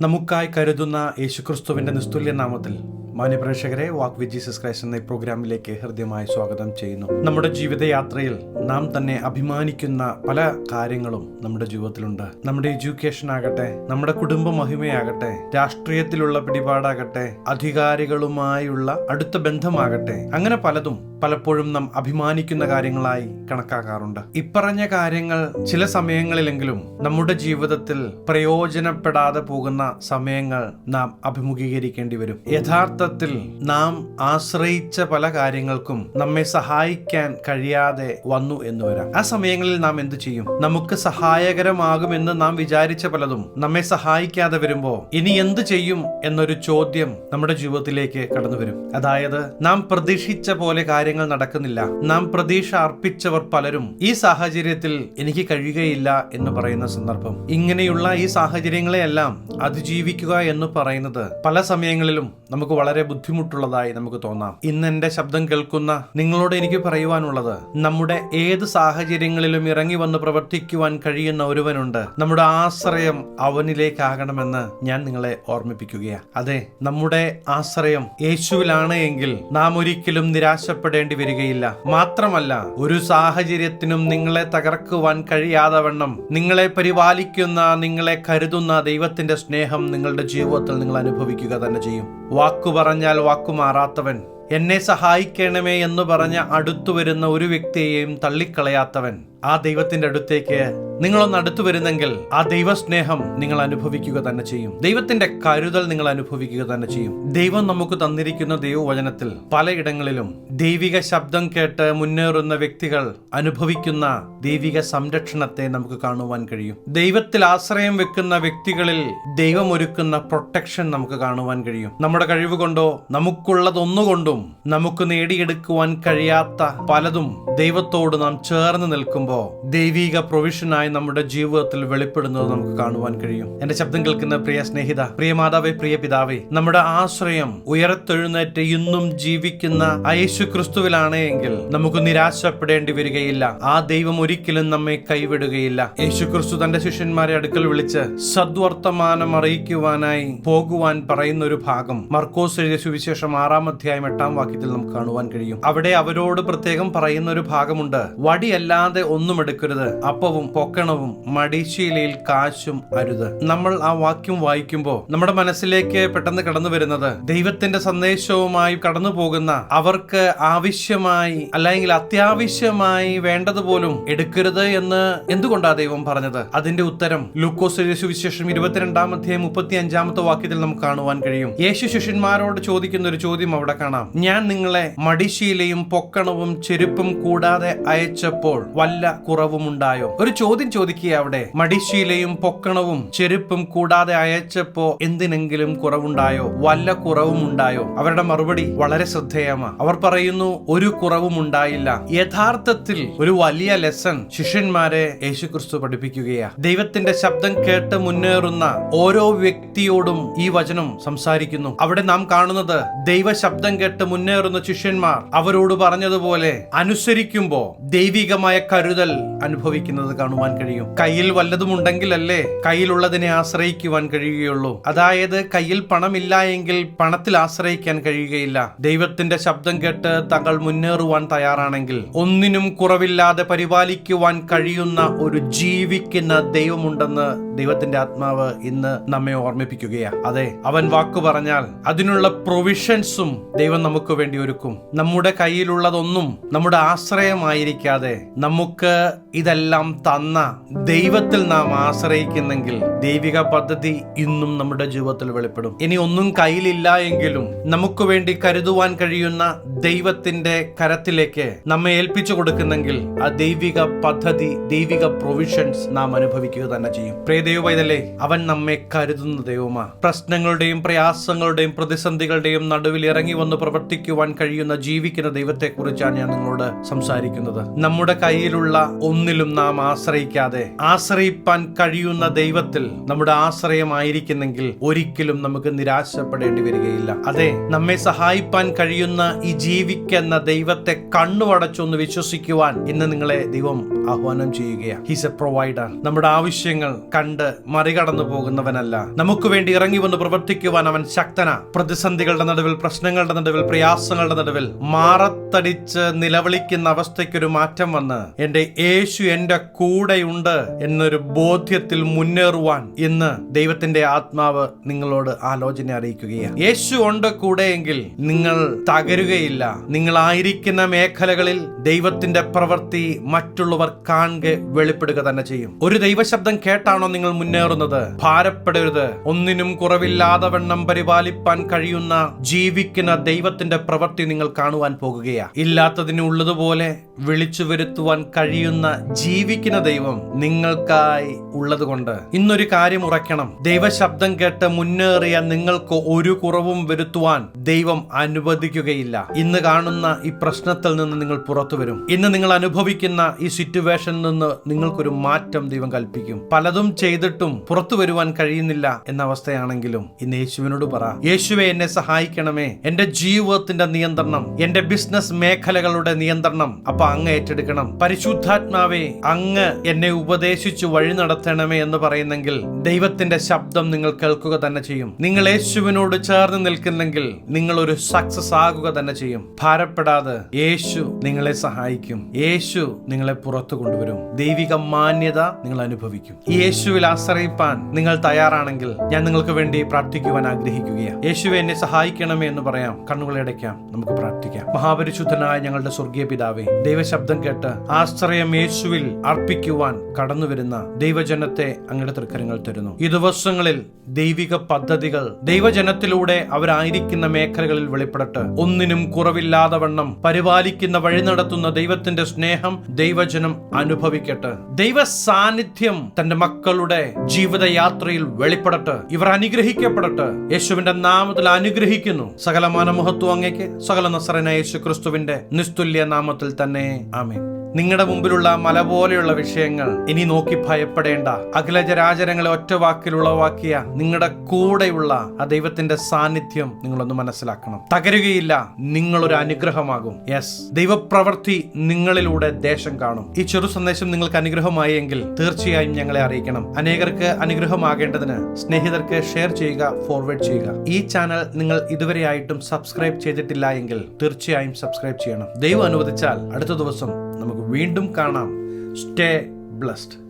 നമുക്കായി കരുതുന്ന യേശുക്രിസ്തുവിന്റെ നിസ്തുല്യ നാമത്തിൽ മാന്യപ്രേക്ഷകരെ വാക്ക് വിത്ത് ജീസസ് ക്രൈസ്റ്റ് എന്ന പ്രോഗ്രാമിലേക്ക് ഹൃദ്യമായി സ്വാഗതം ചെയ്യുന്നു. നമ്മുടെ ജീവിതയാത്രയിൽ നാം തന്നെ അഭിമാനിക്കുന്ന പല കാര്യങ്ങളും നമ്മുടെ ജീവിതത്തിലുണ്ട്. നമ്മുടെ എഡ്യൂക്കേഷൻ ആകട്ടെ നമ്മുടെ കുടുംബ മഹിമയാകട്ടെ രാഷ്ട്രീയത്തിലുള്ള പിടിപാടാകട്ടെ അധികാരികളുമായുള്ള അടുത്ത ബന്ധമാകട്ടെ അങ്ങനെ പലതും പലപ്പോഴും നാം അഭിമാനിക്കുന്ന കാര്യങ്ങളായി കണക്കാക്കാറുണ്ട്. ഇപ്പറഞ്ഞ കാര്യങ്ങൾ ചില സമയങ്ങളിലെങ്കിലും നമ്മുടെ ജീവിതത്തിൽ പ്രയോജനപ്പെടാതെ പോകുന്ന സമയങ്ങൾ നാം അഭിമുഖീകരിക്കേണ്ടി വരും. യഥാർത്ഥത്തിൽ നാം ആശ്രയിച്ച പല കാര്യങ്ങൾക്കും നമ്മെ സഹായിക്കാൻ കഴിയാതെ വന്നു എന്ന് വരാം. ആ സമയങ്ങളിൽ നാം എന്ത് ചെയ്യും? നമുക്ക് സഹായകരമാകുമെന്ന് നാം വിചാരിച്ച പലതും നമ്മെ സഹായിക്കാതെ വരുമ്പോ ഇനി എന്ത് ചെയ്യും എന്നൊരു ചോദ്യം നമ്മുടെ ജീവിതത്തിലേക്ക് കടന്നു വരും. അതായത് നാം പ്രതീക്ഷിച്ച പോലെ കാര്യങ്ങൾ നടക്കുന്നില്ല. നാം പ്രതീക്ഷ അർപ്പിച്ചവർ പലരും ഈ സാഹചര്യത്തിൽ എനിക്ക് കഴിയുകയില്ല എന്ന് പറയുന്ന സന്ദർഭം. ഇങ്ങനെയുള്ള ഈ സാഹചര്യങ്ങളെയെല്ലാം അതിജീവിക്കുക എന്ന് പറയുന്നത് പല സമയങ്ങളിലും നമുക്ക് വളരെ ബുദ്ധിമുട്ടുള്ളതായി നമുക്ക് തോന്നാം. ഇന്ന് എന്റെ ശബ്ദം കേൾക്കുന്ന നിങ്ങളോട് എനിക്ക് പറയുവാനുള്ളത് നമ്മുടെ ഏത് സാഹചര്യങ്ങളിലും ഇറങ്ങി വന്ന് പ്രവർത്തിക്കുവാൻ കഴിയുന്ന ഒരുവനുണ്ട്. നമ്മുടെ ആശ്രയം അവനിലേക്കാകണമെന്ന് ഞാൻ നിങ്ങളെ ഓർമ്മിപ്പിക്കുകയാണ്. അതെ നമ്മുടെ ആശ്രയം യേശുവിലാണ് എങ്കിൽ നാം ഒരിക്കലും നിരാശപ്പെടേണ്ടി വരികയില്ല. മാത്രമല്ല ഒരു സാഹചര്യത്തിനും നിങ്ങളെ തകർക്കുവാൻ കഴിയാതെ വണ്ണം നിങ്ങളെ പരിപാലിക്കുന്ന നിങ്ങളെ കരുതുന്ന ദൈവത്തിന്റെ സ്നേഹം നിങ്ങളുടെ ജീവിതത്തിൽ നിങ്ങൾ അനുഭവിക്കുക തന്നെ ചെയ്യും. വാക്കു പറഞ്ഞാൽ വാക്കുമാറാത്തവൻ. എന്നെ സഹായിക്കണമേ എന്ന് പറഞ്ഞ അടുത്തു വരുന്ന ഒരു വ്യക്തിയെയും തള്ളിക്കളയാത്തവൻ. ആ ദൈവത്തിന്റെ അടുത്തേക്ക് നിങ്ങളൊന്ന് അടുത്തു വരുന്നെങ്കിൽ ആ ദൈവസ്നേഹം നിങ്ങൾ അനുഭവിക്കുക തന്നെ ചെയ്യും. ദൈവത്തിന്റെ കരുതൽ നിങ്ങൾ അനുഭവിക്കുക തന്നെ ചെയ്യും. ദൈവം നമുക്ക് തന്നിരിക്കുന്ന ദൈവവചനത്തിൽ പലയിടങ്ങളിലും ദൈവിക ശബ്ദം കേട്ട് മുന്നേറുന്ന വ്യക്തികൾ അനുഭവിക്കുന്ന ദൈവിക സംരക്ഷണത്തെ നമുക്ക് കാണുവാൻ കഴിയും. ദൈവത്തിൽ ആശ്രയം വെക്കുന്ന വ്യക്തികളിൽ ദൈവം ഒരുക്കുന്ന പ്രൊട്ടക്ഷൻ നമുക്ക് കാണുവാൻ കഴിയും. നമ്മുടെ കഴിവ് കൊണ്ടോ നമുക്കുള്ളതൊന്നുകൊണ്ടും നമുക്ക് നേടിയെടുക്കുവാൻ കഴിയാത്ത പലതും ദൈവത്തോട് നാം ചേർന്ന് നിൽക്കുമ്പോൾ ദൈവിക പ്രൊവിഷനായി നമ്മുടെ ജീവിതത്തിൽ വെളിപ്പെടുന്നത് നമുക്ക് കാണുവാൻ കഴിയും. എന്റെ ശബ്ദം കേൾക്കുന്ന പ്രിയ സ്നേഹിത പ്രിയ മാതാവേ പ്രിയ പിതാവേ നമ്മുടെ ആശ്രയം ഉയരത്തെഴുന്നേറ്റ് ഇന്നും ജീവിക്കുന്ന യേശു ക്രിസ്തുവിലാണ് എങ്കിൽ നമുക്ക് നിരാശപ്പെടേണ്ടി വരികയില്ല. ആ ദൈവം ഒരിക്കലും നമ്മെ കൈവിടുകയില്ല. യേശു ക്രിസ്തു തന്റെ ശിഷ്യന്മാരെ അടുക്കൽ വിളിച്ച് സദ്വർത്തമാനം അറിയിക്കുവാനായി പോകുവാൻ പറയുന്ന ഒരു ഭാഗം മർക്കോസ് എഴുതിയ സുവിശേഷം ആറാം അധ്യായം എട്ടാം വാക്യത്തിൽ നമുക്ക് കാണുവാൻ കഴിയും. അവിടെ അവരോട് പ്രത്യേകം പറയുന്ന ഒരു ഭാഗമുണ്ട്. വടിയല്ലാതെ ഒന്നും എടുക്കരുത്. അപ്പവും പൊക്കണവും മടിശീലയിൽ കാശും അരുത്. നമ്മൾ ആ വാക്യം വായിക്കുമ്പോൾ നമ്മുടെ മനസ്സിലേക്ക് പെട്ടെന്ന് കടന്നു വരുന്നത് ദൈവത്തിന്റെ സന്ദേശവുമായി കടന്നു പോകുന്ന അവർക്ക് ആവശ്യമായി അല്ലെങ്കിൽ അത്യാവശ്യമായി വേണ്ടതുപോലും എടുക്കരുത് എന്ന് എന്തുകൊണ്ടാണ് ദൈവം പറഞ്ഞത്? അതിന്റെ ഉത്തരം ലൂക്കോസ് സുവിശേഷം ഇരുപത്തിരണ്ടാം അധ്യായം മുപ്പത്തി അഞ്ചാമത്തെ വാക്യത്തിൽ നമുക്ക് കാണുവാൻ കഴിയും. യേശു ശിഷ്യന്മാരോട് ചോദിക്കുന്ന ഒരു ചോദ്യം അവിടെ കാണാം. ഞാൻ നിങ്ങളെ മടിശീലയും പൊക്കണവും ചെരുപ്പും കൂടാതെ അയച്ചപ്പോൾ വല്ല കുറവുമുണ്ടായോ? ഒരു ചോദ്യം ചോദിക്കുക അവിടെ. മടിശീലയും പൊക്കണവും ചെരുപ്പും കൂടാതെ അയച്ചപ്പോ എന്തിനെങ്കിലും കുറവുണ്ടായോ? വല്ല കുറവും ഉണ്ടായോ അവരുടെ മറുപടി വളരെ ശ്രദ്ധേയമാ. അവർ പറയുന്നു ഒരു കുറവും ഉണ്ടായില്ല യഥാർത്ഥത്തിൽ ഒരു വലിയ ലെസൺ ശിഷ്യന്മാരെ യേശുക്രിസ്തു പഠിപ്പിക്കുകയാണ് ദൈവത്തിന്റെ ശബ്ദം കേട്ട് മുന്നേറുന്ന ഓരോ വ്യക്തിയോടും ഈ വചനം സംസാരിക്കുന്നു. അവിടെ നാം കാണുന്നത് ദൈവ ശബ്ദം കേട്ട് മുന്നേറുന്ന ശിഷ്യന്മാർ അവരോട് പറഞ്ഞതുപോലെ അനുസരിക്കുമ്പോ ദൈവികമായ കരുതൽ അനുഭവിക്കുന്നത് കാണുവാൻ കഴിയും. കയ്യിൽ വല്ലതും ഉണ്ടെങ്കിലല്ലേ കയ്യിലുള്ളതിനെ ആശ്രയിക്കുവാൻ കഴിയുകയുള്ളൂ. അതായത് കയ്യിൽ പണമില്ല എങ്കിൽ പണത്തിൽ ആശ്രയിക്കാൻ കഴിയുകയില്ല. ദൈവത്തിന്റെ ശബ്ദം കേട്ട് തങ്ങൾ മുന്നേറുവാൻ തയ്യാറാണെങ്കിൽ ഒന്നിനും കുറവില്ലാതെ പരിപാലിക്കുവാൻ കഴിയുന്ന ഒരു ജീവിക്കുന്ന ദൈവമുണ്ടെന്ന് ദൈവത്തിന്റെ ആത്മാവ് ഇന്ന് നമ്മെ ഓർമ്മിപ്പിക്കുകയാണ് അതെ അവൻ വാക്കു പറഞ്ഞാൽ അതിനുള്ള പ്രൊവിഷൻസും ദൈവം നമുക്ക് വേണ്ടി ഒരുക്കും. നമ്മുടെ കയ്യിലുള്ളതൊന്നും നമ്മുടെ ആശ്രയമായിരിക്കാതെ നമുക്ക് ഇതെല്ലാം തന്ന ദൈവത്തിൽ നാം ആശ്രയിക്കുന്നെങ്കിൽ ദൈവിക പദ്ധതി ഇന്നും നമ്മുടെ ജീവിതത്തിൽ വെളിപ്പെടും. ഇനി ഒന്നും കയ്യിലില്ല എങ്കിലും നമുക്ക് വേണ്ടി കരുതുവാൻ കഴിയുന്ന ദൈവത്തിന്റെ കരത്തിലേക്ക് നമ്മെ ഏൽപ്പിച്ചു കൊടുക്കുന്നെങ്കിൽ ആ ദൈവിക പദ്ധതി ദൈവിക പ്രൊവിഷൻസ് നാം അനുഭവിക്കുക തന്നെ ചെയ്യും. പ്രിയ ദൈവവൈതല്ലേ അവൻ നമ്മെ കരുതുന്ന ദൈവമാ. പ്രശ്നങ്ങളുടെയും പ്രയാസങ്ങളുടെയും പ്രതിസന്ധികളുടെയും നടുവിൽ ഇറങ്ങി വന്ന് പ്രവർത്തി പ്രവർത്തിക്കുവാൻ കഴിയുന്ന ജീവിക്കുന്ന ദൈവത്തെക്കുറിച്ചാണ് ഞാൻ നിങ്ങളോട് സംസാരിക്കുന്നത്. നമ്മുടെ കയ്യിലുള്ള ഒന്നിലും നാം ആശ്രയിക്കാതെ ആശ്രയിപ്പാൻ കഴിയുന്ന ദൈവത്തിൽ നമ്മുടെ ആശ്രയമായിരിക്കുന്നെങ്കിൽ ഒരിക്കലും നമുക്ക് നിരാശപ്പെടേണ്ടി വരികയില്ല. അതെ നമ്മെ സഹായിപ്പാൻ കഴിയുന്ന ഈ ജീവിക്കുന്ന ദൈവത്തെ കണ്ണുവടച്ചൊന്ന് വിശ്വസിക്കുവാൻ ഇന്ന് നിങ്ങളെ ദൈവം ആഹ്വാനം ചെയ്യുകയാണ്. ഹിസ് എ പ്രൊവൈഡർ നമ്മുടെ ആവശ്യങ്ങൾ കണ്ട് മറികടന്നു പോകുന്നവനല്ല. നമുക്ക് വേണ്ടി ഇറങ്ങി വന്ന് പ്രവർത്തിക്കുവാൻ അവൻ ശക്തന. പ്രതിസന്ധികളുടെ നടുവിൽ പ്രശ്നങ്ങളുടെ നടുവിൽ പ്രയാസങ്ങളുടെ നടുവിൽ മാറത്തടിച്ച് നിലവിളിക്കുന്ന അവസ്ഥയ്ക്കൊരു മാറ്റം വന്ന് എന്റെ യേശു എന്റെ കൂടെയുണ്ട് എന്നൊരു ബോധ്യത്തിൽ മുന്നേറുവാൻ ഇന്ന് ദൈവത്തിന്റെ ആത്മാവ് നിങ്ങളോട് ആലോചന അറിയിക്കുകയാണ്. യേശു ഉണ്ട് കൂടെയെങ്കിൽ നിങ്ങൾ തകരുകയില്ല. നിങ്ങളായിരിക്കുന്ന മേഖലകളിൽ ദൈവത്തിന്റെ പ്രവൃത്തി മറ്റുള്ളവർ കാണുക വെളിപ്പെടുക തന്നെ ചെയ്യും. ഒരു ദൈവശബ്ദം കേട്ടാണോ നിങ്ങൾ മുന്നേറുന്നത്? ഭാരപ്പെടരുത്. ഒന്നിനും കുറവില്ലാതെ വണ്ണം പരിപാലിപ്പാൻ കഴിയുന്ന ജീവിക്കുന്ന ദൈവത്തിന്റെ പ്രവൃത്തി നിങ്ങൾ കാണുവാൻ പോകുകയാ. ഇല്ലാത്തതിനുള്ളതുപോലെ വിളിച്ചു വരുത്തുവാൻ കഴിയുന്ന ജീവിക്കുന്ന ദൈവം നിങ്ങൾക്കായി ഉള്ളതുകൊണ്ട് ഇന്നൊരു കാര്യം ഉറക്കണം ദൈവശബ്ദം കേട്ട് മുന്നേറിയ നിങ്ങൾക്ക് ഒരു കുറവും വരുത്തുവാൻ ദൈവം അനുവദിക്കുകയില്ല. ഇന്ന് കാണുന്ന ഈ പ്രശ്നത്തിൽ നിന്ന് നിങ്ങൾ പുറത്തു വരും. ഇന്ന് നിങ്ങൾ അനുഭവിക്കുന്ന ഈ സിറ്റുവേഷനിൽ നിന്ന് നിങ്ങൾക്കൊരു മാറ്റം ദൈവം കൽപ്പിക്കും. പലതും ചെയ്തിട്ടും പുറത്തു വരുവാൻ കഴിയുന്നില്ല എന്ന അവസ്ഥയാണെങ്കിലും ഇന്ന് യേശുവിനോട് പറ. യേശുവെ എന്നെ സഹായിക്കണമേ. എന്റെ ജീവിതത്തിന്റെ നിയന്ത്രണം എന്റെ ബിസിനസ് മേഖലകളുടെ നിയന്ത്രണം അപ്പൊ അങ്ങ് ഏറ്റെടുക്കണം. പരിശുദ്ധാത്മാവെ അങ്ങ് എന്നെ ഉപദേശിച്ചു വഴി നടത്തണമേ എന്ന് പറയുന്നെങ്കിൽ ദൈവത്തിന്റെ ശബ്ദം നിങ്ങൾ കേൾക്കുക തന്നെ ചെയ്യും. നിങ്ങൾ യേശുവിനോട് ചേർന്ന് നിൽക്കുന്നെങ്കിൽ നിങ്ങൾ ഒരു സക്സസ് ആകുക തന്നെ ചെയ്യും. ഭാരപ്പെടാതെ യേശു നിങ്ങളെ സഹായിക്കും. യേശു നിങ്ങളെ പുറത്തു കൊണ്ടുവരും. ദൈവിക മാന്യത നിങ്ങൾ അനുഭവിക്കും. യേശുവിൽ ആശ്രയിപ്പാൻ നിങ്ങൾ തയ്യാറാണെങ്കിൽ ഞാൻ നിങ്ങൾക്ക് വേണ്ടി പ്രാർത്ഥിക്കുവാൻ ആഗ്രഹിക്കുകയാണ്. യേശു എന്നെ സഹായിക്കണമേ എന്ന് പറയാം. കണ്ണുകളെ അടയ്ക്കാം. നമുക്ക് പ്രാർത്ഥിക്കാം. മഹാപരിശുദ്ധനായ ഞങ്ങളുടെ സ്വർഗീയ പിതാവേ ദൈവശബ്ദം കേട്ട് ആശ്രയം യേശുവിൽ അർപ്പിക്കുവാൻ കടന്നുവരുന്ന ദൈവജനത്തെ അങ്ങയുടെ തൃക്കരങ്ങൾ തരുന്നു. ഈ ദിവസങ്ങളിൽ ദൈവിക പദ്ധതികൾ ദൈവജനത്തിലൂടെ അവരായിരിക്കുന്ന മേഖലകളിൽ വെളിപ്പെടട്ട് ഒന്നിനും കുറവില്ലാതെ വണ്ണം പരിപാലിക്കുന്ന വഴി നടത്തുന്ന ദൈവത്തിന്റെ സ്നേഹം ദൈവജനം അനുഭവിക്കട്ടെ. ദൈവ സാന്നിധ്യം തന്റെ മക്കളുടെ ജീവിതയാത്രയിൽ വെളിപ്പെടട്ടെ. ഇവർ അനുഗ്രഹിക്കപ്പെടട്ടെ. യേശുവിന്റെ നാമത്തിൽ അനുഗ്രഹിക്കുന്നു. സകലമാന മഹത്വം അങ്ങേക്ക്. സകല നസറന യേശു ക്രിസ്തുവിന്റെ നിസ്തുല്യ നാമത്തിൽ തന്നെ. ആമേൻ. നിങ്ങളുടെ മുമ്പിലുള്ള മല പോലെയുള്ള വിഷയങ്ങൾ ഇനി നോക്കി ഭയപ്പെടേണ്ട. അഖിലജരാചരങ്ങളെ ഒറ്റ വാക്കിൽ ഉളവാക്കിയ നിങ്ങളുടെ കൂടെയുള്ള ആ ദൈവത്തിന്റെ സാന്നിധ്യം നിങ്ങളൊന്ന് മനസ്സിലാക്കണം. തകരുകയില്ല നിങ്ങളൊരു അനുഗ്രഹമാകും. യെസ് ദൈവപ്രവൃത്തി നിങ്ങളിലൂടെ ദേശം കാണും. ഈ ചെറു സന്ദേശം നിങ്ങൾക്ക് അനുഗ്രഹമായി എങ്കിൽ തീർച്ചയായും ഞങ്ങളെ അറിയിക്കണം. അനേകർക്ക് അനുഗ്രഹമാകേണ്ടതിന് സ്നേഹിതർക്ക് ഷെയർ ചെയ്യുക ഫോർവേഡ് ചെയ്യുക. ഈ ചാനൽ നിങ്ങൾ ഇതുവരെയായിട്ടും സബ്സ്ക്രൈബ് ചെയ്തിട്ടില്ല എങ്കിൽ തീർച്ചയായും സബ്സ്ക്രൈബ് ചെയ്യണം. ദൈവം അനുവദിച്ചാൽ അടുത്ത ദിവസം വീണ്ടും കാണാം. Stay blessed.